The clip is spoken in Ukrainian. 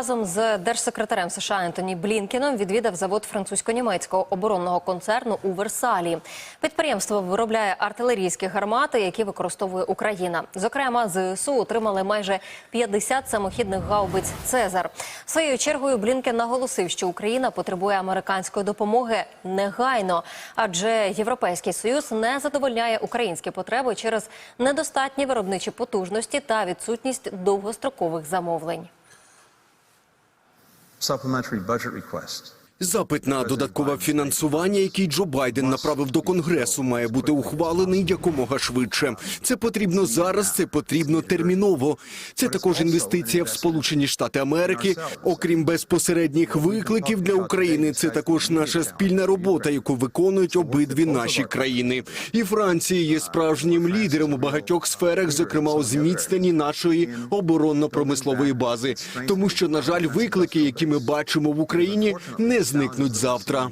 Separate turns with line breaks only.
разом з держсекретарем США Ентоні Блінкеном відвідав завод французько-німецького оборонного концерну у Версалі. Підприємство виробляє артилерійські гармати, які використовує Україна. Зокрема, ЗСУ отримали майже 50 самохідних гаубиць Цезар. Своєю чергою Блінкен наголосив, що Україна потребує американської допомоги негайно, адже Європейський союз не задовольняє українські потреби через недостатні виробничі потужності та відсутність довгострокових замовлень.
Supplementary budget request.
Запит на додаткове фінансування, який Джо Байден направив до конгресу, має бути ухвалений якомога швидше. Це потрібно зараз. Це потрібно терміново. Це також інвестиція в Сполучені Штати Америки. Окрім безпосередніх викликів для України, це також наша спільна робота, яку виконують обидві наші країни. І Франція є справжнім лідером у багатьох сферах, зокрема у зміцненні нашої оборонно-промислової бази, тому що на жаль, виклики, які ми бачимо в Україні, не зникнуть завтра.